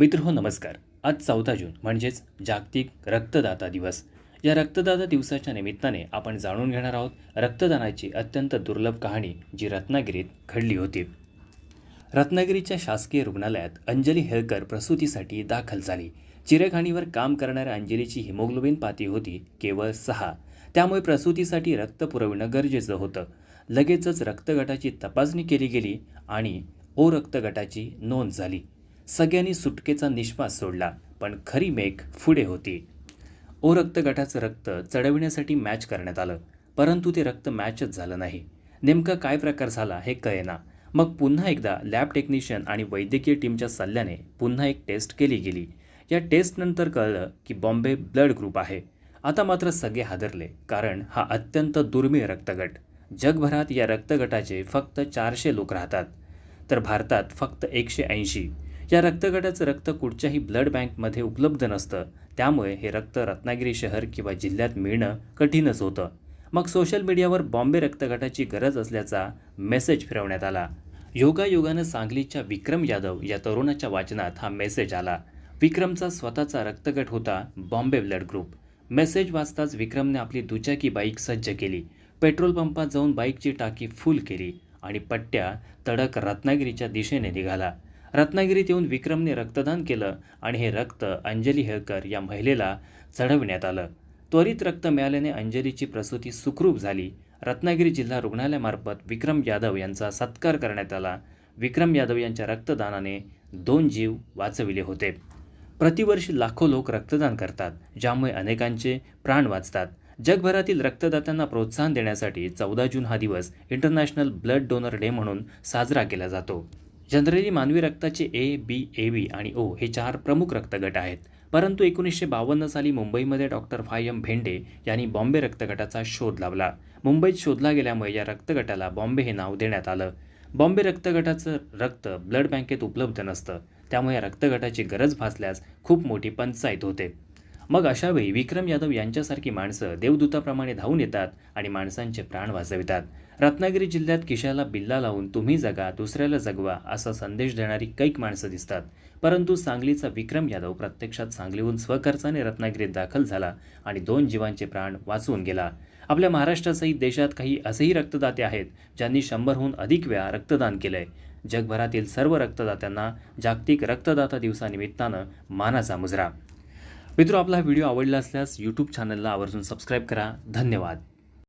मित्र हो नमस्कार. आज चौदा जून म्हणजेच जागतिक रक्तदाता दिवस. या रक्तदाता दिवसाच्या निमित्ताने आपण जाणून घेणार आहोत रक्तदानाची अत्यंत दुर्लभ कहाणी जी रत्नागिरीत घडली होती. रत्नागिरीच्या शासकीय रुग्णालयात अंजली हेळकर प्रसूतीसाठी दाखल झाली. चिरेखाणीवर काम करणाऱ्या अंजलीची हिमोग्लोबिन पाती होती केवळ सहा. त्यामुळे प्रसूतीसाठी रक्त पुरविणं गरजेचं होतं. लगेचच रक्तगटाची तपासणी केली गेली आणि ओ रक्तगटाची नोंद झाली. सगळ्यांनी सुटकेचा निश्वास सोडला पण खरी मेघ पुढे होती. ओ रक्तगटाचं रक्त चढविण्यासाठी मॅच करण्यात आलं परंतु ते रक्त मॅचच झालं नाही. नेमका काय प्रकार झाला हे कळेना. मग पुन्हा एकदा लॅब टेक्निशियन आणि वैद्यकीय टीमच्या सल्ल्याने पुन्हा एक टेस्ट केली गेली. या टेस्टनंतर कळलं की बॉम्बे ब्लड ग्रुप आहे. आता मात्र सगळे हादरले कारण हा अत्यंत दुर्मिळ रक्तगट. जगभरात या रक्तगटाचे फक्त चारशे लोक राहतात. तर भारतात फक्त एकशे ऐंशी. या रक्तगटाचं रक्त कुठच्याही ब्लड बँकमध्ये उपलब्ध नसतं त्यामुळे हे रक्त रत्नागिरी शहर किंवा जिल्ह्यात मिळणं कठीणच होतं. मग सोशल मीडियावर बॉम्बे रक्तगटाची गरज असल्याचा मेसेज फिरवण्यात आला. योगायोगानं सांगलीच्या विक्रम यादव या तरुणाच्या वाचनात हा मेसेज आला. विक्रमचा स्वतःचा रक्तगट होता बॉम्बे ब्लड ग्रुप. मेसेज वाचताच विक्रमने आपली दुचाकी बाईक सज्ज केली. पेट्रोल पंपात जाऊन बाईकची टाकी फुल केली आणि पट्ट्या तडक रत्नागिरीच्या दिशेने निघाला. रत्नागिरीत येऊन विक्रमने रक्तदान केलं आणि हे रक्त अंजली हेळकर या महिलेला चढविण्यात आलं. त्वरित रक्त मिळाल्याने अंजलीची प्रसूती सुखरूप झाली. रत्नागिरी जिल्हा रुग्णालयामार्फत विक्रम यादव यांचा सत्कार करण्यात आला. विक्रम यादव यांच्या रक्तदानाने दोन जीव वाचविले होते. प्रतिवर्षी लाखो लोक रक्तदान करतात ज्यामुळे अनेकांचे प्राण वाचतात. जगभरातील रक्तदात्यांना प्रोत्साहन देण्यासाठी चौदा जून हा दिवस इंटरनॅशनल ब्लड डोनर डे म्हणून साजरा केला जातो. जनरली मानवी रक्ताचे ए बी ए बी आणि ओ हे चार प्रमुख रक्तगट आहेत. परंतु एकोणीसशे बावन्न साली मुंबईमध्ये डॉक्टर फाय एम भेंडे यांनी बॉम्बे रक्तगटाचा शोध लावला मुंबईत शोधला गेल्यामुळे या रक्तगटाला बॉम्बे हे नाव देण्यात आलं. बॉम्बे रक्तगटाचं रक्त ब्लड बँकेत उपलब्ध नसतं. त्यामुळे या रक्तगटाची गरज भासल्यास खूप मोठी पंचायत होते. मग अशावेळी विक्रम यादव यांच्यासारखी माणसं देवदूताप्रमाणे धावून येतात आणि माणसांचे प्राण वाचवितात रत्नागिरी जिल्ह्यात किशाला बिल्ला लावून तुम्ही जगा दुसऱ्याला जगवा असा संदेश देणारी कैक माणसं दिसतात. परंतु सांगलीचा विक्रम यादव प्रत्यक्षात सांगलीहून स्वखर्चाने रत्नागिरीत दाखल झाला आणि दोन जीवांचे प्राण वाचवून गेला. आपल्या महाराष्ट्रासहित देशात काही असेही रक्तदाते आहेत ज्यांनी शंभरहून अधिक वेळा रक्तदान केलंय. जगभरातील सर्व रक्तदात्यांना जागतिक रक्तदाता दिवसानिमित्तानं मानाचा मुजरा. मित्र आपला हा व्हिडिओ आवडला असल्यास यूट्यूब चॅनलला आवर्जून सबस्क्राईब करा. धन्यवाद.